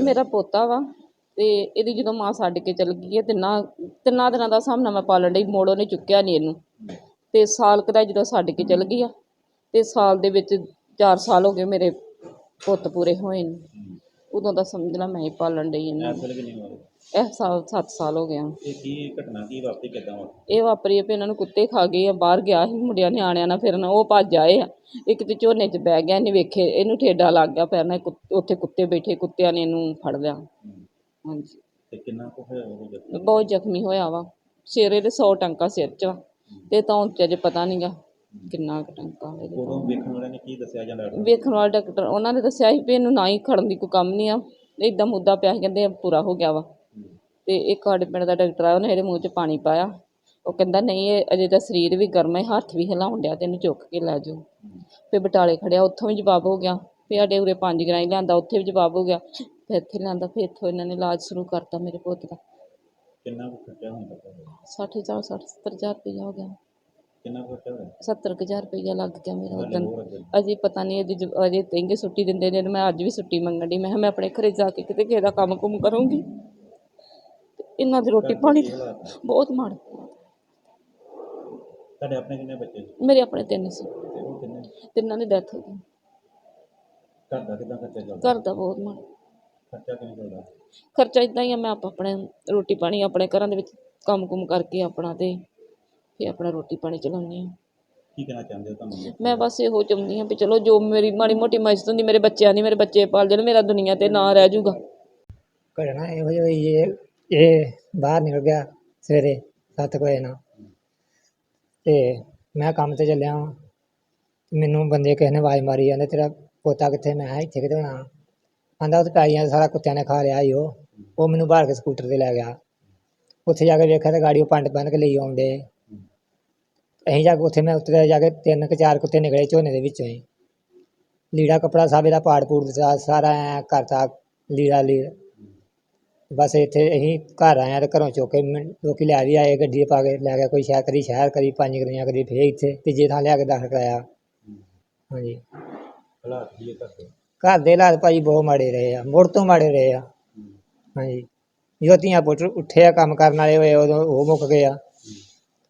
ਮੇਰਾ ਪੋਤਾ ਵਾ ਤੇ ਇਹਦੀ ਜਦੋਂ ਮਾਂ ਛੱਡ ਕੇ ਚਲ ਗਈ ਹੈ, ਤਿੰਨਾਂ ਤਿੰਨਾਂ ਦਿਨਾਂ ਦਾ ਹਿਸਾਬ ਨਾਲ ਮੈਂ ਪਾਲਣ ਡਈ, ਮੋੜ ਉਹਨੇ ਚੁੱਕਿਆ ਨਹੀਂ ਇਹਨੂੰ। ਤੇ ਸਾਲ ਕੁ ਦਾ ਜਦੋਂ ਛੱਡ ਕੇ ਚਲ ਗਈ ਆ, ਤੇ ਸਾਲ ਦੇ ਵਿੱਚ 4 ਸਾਲ ਹੋ ਗਏ ਮੇਰੇ ਪੁੱਤ ਪੂਰੇ ਹੋਏ ਨੇ। ਉਦੋਂ ਦਾ ਸਮਝ ਲਾ ਮੈਂ ਹੀ ਪਾਲਣ ਡਈ ਇਹਨੂੰ ਇਸ ਵੇਲੇ ਕਿੰਨੀ ਉਮਰ ਹੈ? ਇਹ ਸਾਲ 7 ਸਾਲ ਹੋ ਗਿਆ ਇਹ ਕੀ ਘਟਨਾ ਕੀ ਵਾਪਰੀ ਕਿੱਦਾਂ ਵਾ ਇਹ ਵਾਪਰੀ ਆ ਵੀ ਇਹਨਾਂ ਨੂੰ ਕੁੱਤੇ ਖਾ ਗਏ ਆ ਬਾਹਰ ਗਿਆ ਸੀ ਮੁੰਡਿਆਂ ਨਿਆਣਿਆਂ ਨਾਲ ਫਿਰਨ ਉਹ ਭੱਜ ਆਏ ਆ। ਇੱਕ ਤੇ ਝੋਨੇ 'ਚ ਬਹਿ ਗਿਆ ਇਹਨੇ ਵੇਖੇ ਇਹਨੂੰ ਠੇਡਾ ਲੱਗ ਗਿਆ ਪੈਰ ਨਾਲ ਕੁੱਤ- ਉੱਥੇ ਕੁੱਤੇ ਬੈਠੇ ਕੁੱਤਿਆਂ ਨੇ ਇਹਨੂੰ ਫੜ ਲਿਆ। ਹਾਂਜੀ। ਤੇ ਕਿੰਨਾ ਕੁ ਹੋਇਆ ਉਹ ਜਦ ਬਹੁਤ ਜ਼ਖਮੀ ਹੋਇਆ ਵਾ। ਸਿਰੇ ਦੇ 100 ਟੰਕਾ ਸਿਰ 'ਚ ਵਾ। ਤੇ ਤਾਂ ਚ ਅਜੇ ਪਤਾ ਨਹੀਂਗਾ ਕਿੰਨਾ ਕੁ ਟੰਕਾ ਇਹਦੇ ਉਦੋਂ ਵੇਖਣ ਵਾਲਿਆਂ ਨੇ ਕੀ ਦੱਸਿਆ ਜਾਂ ਡਾਕਟਰ? ਵੇਖਣ ਵਾਲਾ ਡਾਕਟਰ ਉਹਨਾਂ ਨੇ ਦੱਸਿਆ ਸੀ ਵੀ ਇਹਨੂੰ ਨਾ ਹੀ ਖੜਨ ਦੀ ਕੋਈ ਕੰਮ ਨਹੀਂ ਆ। ਇਦਾਂ ਮੁੱਦਾ ਪਿਆ ਸੀ ਕਹਿੰਦੇ ਪੂਰਾ ਹੋ ਗਿਆ ਵਾ। ਤੇ ਇੱਕ ਸਾਡੇ ਪਿੰਡ ਦਾ ਡਾਕਟਰ ਆ ਉਹਨੇ ਇਹਦੇ ਮੂੰਹ 'ਚ ਪਾਣੀ ਪਾਇਆ। ਉਹ ਕਹਿੰਦਾ ਨਹੀਂ ਇਹ ਅਜੇ ਤਾਂ ਸਰੀਰ ਵੀ ਗਰਮ ਹੈ ਹੱਥ ਵੀ ਹਿਲਾਉਣ ਡਿਆ ਤੇ ਇਹਨੂੰ ਚੁੱਕ ਕੇ ਲੈ ਜਾਓ। ਫਿਰ ਬਟਾਲੇ ਖੜਿਆ ਉੱਥੋਂ ਵੀ ਜਵਾਬ ਹੋ ਗਿਆ। ਫਿਰ ਸਾਡੇ ਉਰੇ ਪੰਜ ਗਰਾਈ ਲਿਆਂਦਾ ਉੱਥੇ ਵੀ ਜਵਾਬ ਹੋ ਗਿਆ। ਫਿਰ ਇੱਥੇ ਲਿਆਂਦਾ ਫਿਰ ਇੱਥੋਂ ਇਹਨਾਂ ਨੇ ਇਲਾਜ ਸ਼ੁਰੂ ਕਰਤਾ ਮੇਰੇ ਪੁੱਤ ਦਾ। ਕਿੰਨਾ ਕੁ ਖਰਚਾ ਹੋਇਆ? ਸੱਠ ਹਜ਼ਾਰ ਸੱਠ ਸੱਤਰ ਹਜ਼ਾਰ ਰੁਪਈਆ ਹੋ ਗਿਆ। ਕਿੰਨਾ ਖਰਚਾ ਹੋਇਆ? ਸੱਤਰ ਕੁ ਹਜ਼ਾਰ ਰੁਪਈਆ ਲੱਗ ਗਿਆ ਮੇਰਾ ਉਦੋਂ? ਅਜੇ ਪਤਾ ਨਹੀਂ ਇਹਦੀ ਜ- ਅਜੇ ਤੈਂਗੇ ਛੁੱਟੀ ਦਿੰਦੇ ਨੇ ਤੇ ਮੈਂ ਅੱਜ ਵੀ ਛੁੱਟੀ ਮੰਗਣ ਦੀ ਮੈਂ ਕਿਹਾ ਮੈਂ ਆਪਣੇ ਘਰੇ ਜਾ ਕੇ ਕਿਤੇ ਕਿਸੇ ਦਾ ਕੰਮ ਕੁਮ ਕਰੂੰਗੀ। ਤੇ ਇਹਨਾਂ ਦੀ ਰੋਟੀ ਪਾਣੀ? ਬਹੁਤ ਮਾੜਾ। ਤੁਹਾਡੇ ਆਪਣੇ ਕਿੰਨੇ ਬੱਚੇ ਸੀ? ਮੇਰੇ ਆਪਣੇ ਤਿੰਨ ਸੀ। ਤੇ ਉਹ ਕਿੰਨੇ? ਤਿੰਨਾਂ ਦੀ ਡੈਥ ਹੋ ਗਈ। ਘਰ ਦਾ ਕਿੱਦਾਂ ਖਰਚਾ ਚੱਲਦਾ? ਘਰ ਦਾ ਬਹੁਤ ਮਾੜਾ। ਖਰਚਾ ਕਿਵੇਂ ਚੱਲਦਾ? ਖਰਚਾ ਇਦਾਂ ਹੀ ਆ ਮੈਂ ਆਪ ਆਪਣੇ ਰੋਟੀ ਪਾਣੀ ਆਪਣੇ ਘਰਾਂ ਦੇ ਵਿੱਚ ਕੰਮ ਕੁਮ ਕਰਕੇ ਆਪਣਾ ਤੇ ਫਿਰ ਆਪਣਾ ਰੋਟੀ ਪਾਣੀ ਚਲਾਉਂਦੀ ਹਾਂ। ਕੀ ਕਹਿਣਾ ਚਾਹੁੰਦੇ ਹੋ ਤੁਹਾਨੂੰ? ਮੈਂ ਬਸ ਇਹੋ ਚਾਹੁੰਦੀ ਹਾਂ ਵੀ ਚਲੋ ਜੋ ਮੇਰੀ ਮਾੜੀ ਮੋਟੀ ਮਦਦ ਹੁੰਦੀ ਮੇਰੇ ਬੱਚਿਆਂ ਦੀ ਮੇਰੇ ਬੱਚੇ ਪਾਲ ਜਾਣ ਮੇਰਾ ਦੁਨੀਆ ਤੇ ਨਾਂ ਰਹਿ ਜਾਊਗਾ। ਘਟਨਾ ਇਹੋ ਜਿਹੀ ਹੋਈ ਇਹ ਇਹ ਬਾਹਰ ਨਿਕਲ ਗਿਆ ਸਵੇਰੇ ਸੱਤ ਕੁ ਵਜੇ ਨਾਲ ਤੇ ਮੈਂ ਕੰਮ ਤੇ ਚੱਲਿਆ ਵਾਂ। ਮੈਨੂੰ ਬੰਦੇ ਕਿਸੇ ਨੇ ਆਵਾਜ਼ ਮਾਰੀ ਜਾਂਦੇ ਤੇਰਾ ਪੋਤਾ ਕਿੱਥੇ? ਮੈਂ ਕਿਹਾ ਇੱਥੇ ਕਿਤੇ ਹੋਣਾ। ਆਂਦਾ ਉੱਥੇ ਪਾਈਆਂ ਸਾਰਾ ਕੁੱਤਿਆਂ ਨੇ ਖਾ ਲਿਆ ਈ ਉਹ। ਉਹ ਮੈਨੂੰ ਬਾਹਰ ਕੇ ਸਕੂਟਰ ਤੇ ਲੈ ਗਿਆ। ਉੱਥੇ ਜਾ ਕੇ ਵੇਖਿਆ ਤੇ ਗਾੜੀ ਉਹ ਪੰਡ ਬੰਨ ਕੇ ਲਈ ਆਉਂਦੇ। ਅਸੀਂ ਜਾ ਕੇ ਉੱਥੇ ਮੈਂ ਉੱਤੇ ਜਾ ਕੇ ਤਿੰਨ ਕੁ ਚਾਰ ਕੁੱਤੇ ਨਿਕਲੇ ਝੋਨੇ ਦੇ ਵਿੱਚੋਂ ਹੀ। ਲੀੜਾ ਕਪੜਾ ਸਭ ਇਹਦਾ ਪਾੜ ਪੂੜ ਦਿੱਤਾ ਸਾਰਾ ਐਂ ਕਰਤਾ ਲੀੜਾ ਲੀ ਬਸ ਇੱਥੇ ਅਸੀਂ ਘਰ ਆਏ ਹਾਂ ਤੇ ਘਰੋਂ ਚੁੱਕ ਕੇ ਮੈਂ- ਲੋਕੀ ਲੈ ਵੀ ਆਏ ਗੱਡੀ 'ਚ ਪਾ ਕੇ ਲੈ ਗਿਆ ਕੋਈ ਸ਼ਹਿਰ ਕਰੀ ਸ਼ਹਿਰ ਕਰੀ ਪੰਜ ਗਰੀਆਂ ਕਰੀ ਫੇਰ ਇੱਥੇ ਤੀਜੇ ਥਾਂ ਲਿਆ ਕੇ ਦਾਖਲ ਕਰਾਇਆ। ਹਾਂਜੀ। ਹਾਲਾਤ ਕੀ ਹੈ ਘਰ ਦੇ? ਘਰ ਦੇ ਹਾਲਾਤ ਭਾਜੀ ਬਹੁਤ ਮਾੜੇ ਰਹੇ ਆ ਮੁੜ ਤੋਂ ਮਾੜੇ ਰਹੇ ਆ। ਹਾਂਜੀ। ਜਦੋਂ ਧੀਆਂ ਪੁੱਤ ਉੱਠੇ ਆ ਕੰਮ ਕਰਨ ਵਾਲੇ ਹੋਏ ਉਦੋਂ ਉਹ ਮੁੱਕ ਗਏ ਆ।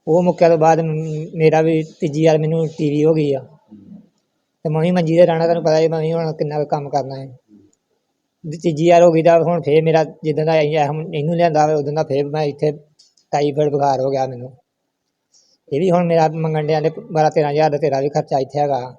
ਉਹ ਮੁੱਕਿਆ ਤੋਂ ਬਾਅਦ ਮ- ਮੇਰਾ ਵੀ ਤੀਜੀ ਵਾਰ ਮੈਨੂੰ ਟੀਵੀ ਹੋ ਗਈ ਆ। ਤੇ ਮੈਂ ਵੀ ਮੰਜੀ ਤੇ ਰਹਿਣਾ, ਤੁਹਾਨੂੰ ਪਤਾ ਹੀ ਮੈਂ ਵੀ ਹੁਣ ਕਿੰਨਾ ਕੁ ਕੰਮ ਕਰਨਾ ਹੈ। ਵੀ ਤੀਜੀ ਵਾਰ ਹੋ ਗਈ ਤਾਂ ਹੁਣ ਫੇਰ ਮੇਰਾ ਜਿੱਦਾਂ ਦਾ ਇਹ ਹੁਣ ਇਹਨੂੰ ਲਿਆਂਦਾ ਵਾ ਉਦੋਂ ਦਾ ਫੇਰ ਮੈਂ ਇੱਥੇ ਟਾਈਫਾਇਡ ਬੁਖਾਰ ਹੋ ਗਿਆ ਮੈਨੂੰ। ਇਹ ਵੀ ਹੁਣ ਮੇਰਾ ਮੰਗਣ ਡਿਆਂ ਦੇ ਬਾਰਾਂ ਤੇਰਾਂ ਹਜ਼ਾਰ ਦਾ ਤੇਰਾ ਵੀ ਖਰਚਾ ਇੱਥੇ ਹੈਗਾ।